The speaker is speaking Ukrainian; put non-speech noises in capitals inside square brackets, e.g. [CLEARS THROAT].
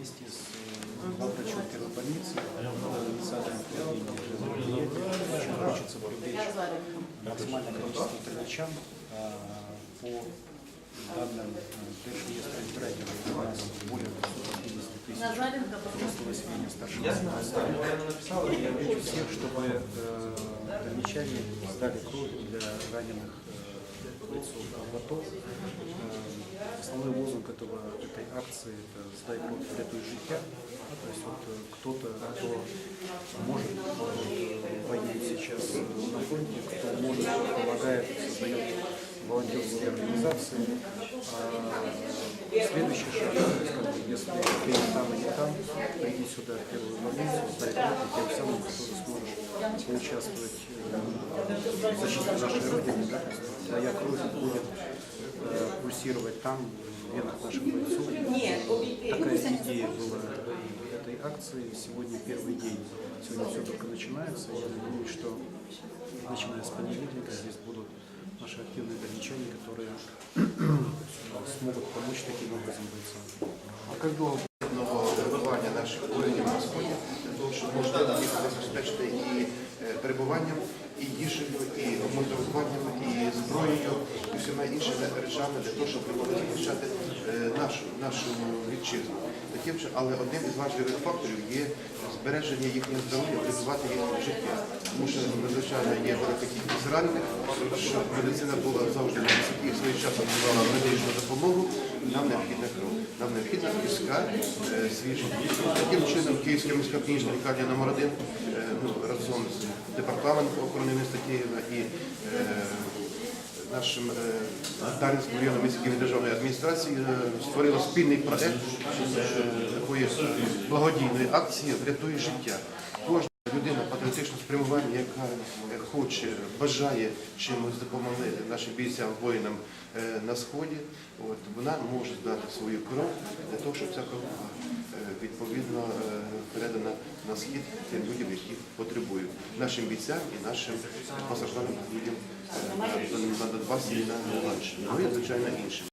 вместе с э, главврачом первой больницы, инициатором проведения мероприятия. Хочется привлечь максимальное количество термичан а, по данным Держреестра избирателей. У нас более 250 тысяч взрослого населения старшего возраста. Я хочу всех, чтобы э, донечане сдали кровь для раненых э, бойцов АТО. Основной лозунг этого, этой акции – это «Сдай кровь, рятуй життя». То есть вот э, кто-то, кто может, э, воюет сейчас на фронте, кто может, помогает, создает волонтерские организации. А следующий шаг, то если ты не там и не там, приди сюда в первую больницу, сдай кровь, и тем самым ты тоже сможешь поучаствовать э, в защите нашей Родины. Да? Твоя кровь будет э, пульсировать там, в венах наших бойцов. Такая идея была и этой акции. Сегодня первый день. Сегодня все только начинается. Я надеюсь, что начиная с понедельника здесь будут наши активные донечане, которые [CLEARS THROAT] смогут помочь таким образом бойцам. А як довго потрібно перебування наших воїнів на сході для того, щоб можливо їх забезпечити і е, перебуванням, і їжею, і обмундируванням, і зброєю, і всіма іншими речами для того, щоб захищати е, нашу, нашу вітчизну. Таким же, але одним із важливих факторів є збереження їхнього здоров'я, врятувати їхнє життя. Тому що надзвичайно є велика кількість ранених, щоб медицина була завжди на висоті і своєчасно надавала медичну допомогу. Нам необхідна кров. Нам необхідна міська е, свіжа. Таким чином Київська міська клінічна лікарня номер 1 е, ну, разом з департаментом охорони міста Києва і нашим Дарницьким районом міської державної адміністрації е, створила спільний проект е, такої благодійної акції Врятує життя. Кожна людина патріотичного спрямування, яка е, хоче, бажає чимось допомогти нашим бійцям, воїнам на сході, от, вона може здати свою кров для того, щоб ця кров відповідно передана на схід тим людям, які потребують, нашим бійцям і нашим постраждалим людям е, на, на Донбасі і на Ну і звичайно іншим.